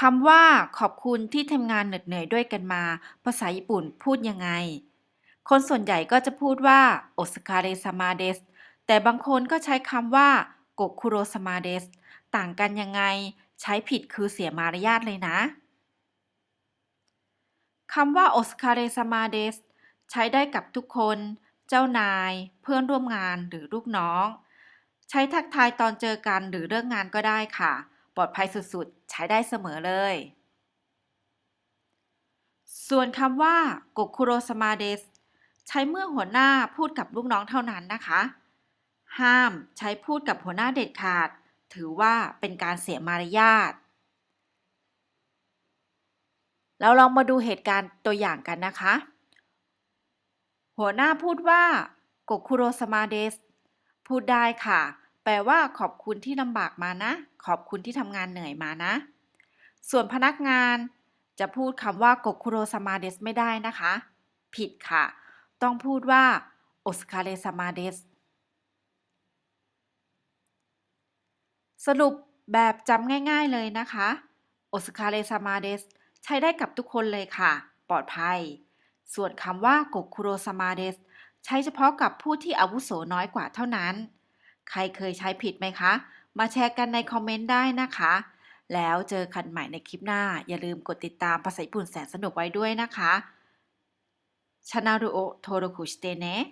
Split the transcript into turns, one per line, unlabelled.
คำว่าขอบคุณที่ทำงานเหน็ดเหนื่อยด้วยกันมา ภาษาญี่ปุ่นพูดยังไง คนส่วนใหญ่ก็จะพูดว่าโอสคาเรซามาเดสแต่บางคนก็ใช้คำว่าโกคุโรซามาเดสต่างกันยังไง ใช้ผิดคือเสียมารยาทเลยนะคำว่าโอสคาเรซามาเดสใช้ได้กับทุกคน เจ้านาย เพื่อนร่วมงานหรือลูกน้อง ใช้ทักทายตอนเจอกันหรือเรื่องงานก็ได้ค่ะ ปลอดภัยสุดๆ ใช้ได้เสมอเลย ส่วนคำว่าโกคุโรซามาเดสใช้เมื่อหัวหน้าพูดกับลูกน้องเท่านั้นนะคะ ห้ามใช้พูดกับหัวหน้าเด็ดขาด ถือว่าเป็นการเสียมารยาทแล้วลองมาดูเหตุการณ์ตัวอย่างกันนะคะ หัวหน้าพูดว่าโกคุโรซามาเดสพูดได้ค่ะ แปลว่าขอบคุณที่ลำบากมานะ ขอบคุณที่ทำงานเหนื่อยมานะ ส่วนพนักงานจะพูดคำว่าโกคุโรซามาเดสไม่ได้นะคะ ผิดค่ะ ต้องพูดว่าโอสคาเรซามาเดสสรุปแบบจำง่ายๆเลยนะคะโอสคาเรซามาเดสใช้ได้กับทุกคนเลยค่ะ ปลอดภัย ส่วนคำว่าโกคุโรซามาเดสใช้เฉพาะกับผู้ที่อาวุโสน้อยกว่าเท่านั้น ใครเคยใช้ผิดไหมคะ มาแชร์กันในคอมเมนต์ได้นะคะ แล้วเจอกันใหม่ในคลิปหน้า อย่าลืมกดติดตามภาษาญี่ปุ่นแสนสนุกไว้ด้วยนะคะชานารุโอโทโรคุชเตเนะ